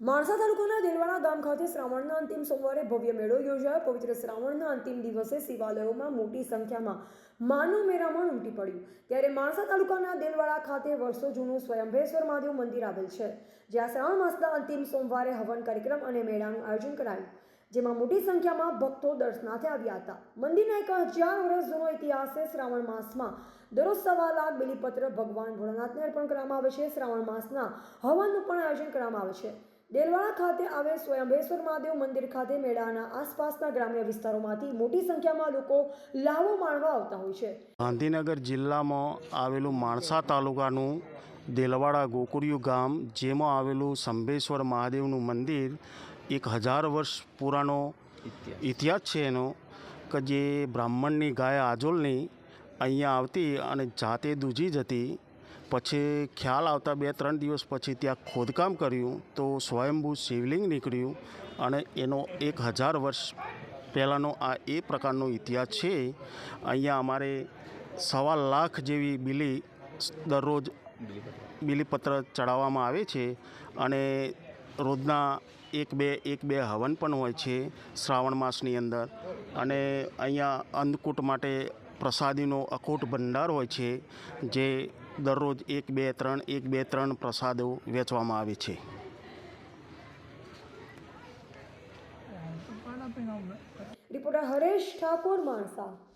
માણસા તાલુકાના દેલવાડા ગામ ખાતે શ્રાવણના અંતિમ સોમવારે ભવ્ય મેળો યોજાયો. પવિત્ર શ્રાવણના અંતિમ દિવસે શિવાલયોમાં મોટી સંખ્યામાં માનું મેરામણ ઉમટી પડ્યું. ત્યારે માણસા તાલુકાના દેલવાડા ખાતે વર્ષો જૂનું સ્વયંભેશ્વર મહાદેવ મંદિર આવેલ છે, જ્યાં શ્રાવણ માસના અંતિમ સોમવારે હવન કાર્યક્રમ અને મેળાનું આયોજન કરાયું. જેમાં મોટી સંખ્યામાં ભક્તો દર્શનાર્થે આવ્યા હતા. મંદિરના એક હજાર વર્ષ જૂનો ઇતિહાસ છે શ્રાવણ માસમાં દરરોજ સવા લાખ બિલીપત્ર ભગવાન ભોળાનાથને અર્પણ કરવામાં આવે છે. શ્રાવણ માસના હવનનું પણ આયોજન કરવામાં આવે છે. દેલવાડા ખાતે આવેલ સ્વયંભેશ્વર મહાદેવ મંદિર ખાતે મેળાના આસપાસના ગ્રામ્ય વિસ્તારોમાંથી મોટી સંખ્યામાં લોકો લાવો માણવા આવતા હોય છે. ગાંધીનગર જિલ્લામાં આવેલું માણસા તાલુકાનું દેલવાડા ગોકુરિયું ગામ, જેમાં આવેલું સંભેશ્વર મહાદેવનું મંદિર એક હજાર વર્ષ પુરાનો ઇતિહાસ છે એનો, કે જે બ્રાહ્મણની ગાય આજોલની અહીંયા આવતી અને જાતે દૂજી જતી પછી ખ્યાલ આવતા બે, ત્રણ દિવસ પછી ત્યાં ખોદકામ કર્યું તો સ્વયંભૂ શિવલિંગ નીકળ્યું અને એનો એક હજાર વર્ષ પહેલાંનો આ એ પ્રકારનો ઇતિહાસ છે. અહીંયા અમારે સવા લાખ જેવી બિલી દરરોજ બિલીપત્ર ચડાવવામાં આવે છે અને રોજના એક બે એક બે હવન પણ હોય છે શ્રાવણ માસની અંદર. અને અહીંયા અન્નકૂટ માટે પ્રસાદીનો અખૂટ ભંડાર હોય છે, જે દરરોજ એક, બે, ત્રણ, એક, બે, ત્રણ પ્રસાદો વેચવામાં આવે છે. રિપોર્ટર હરેશ ઠાકોર, માણસા.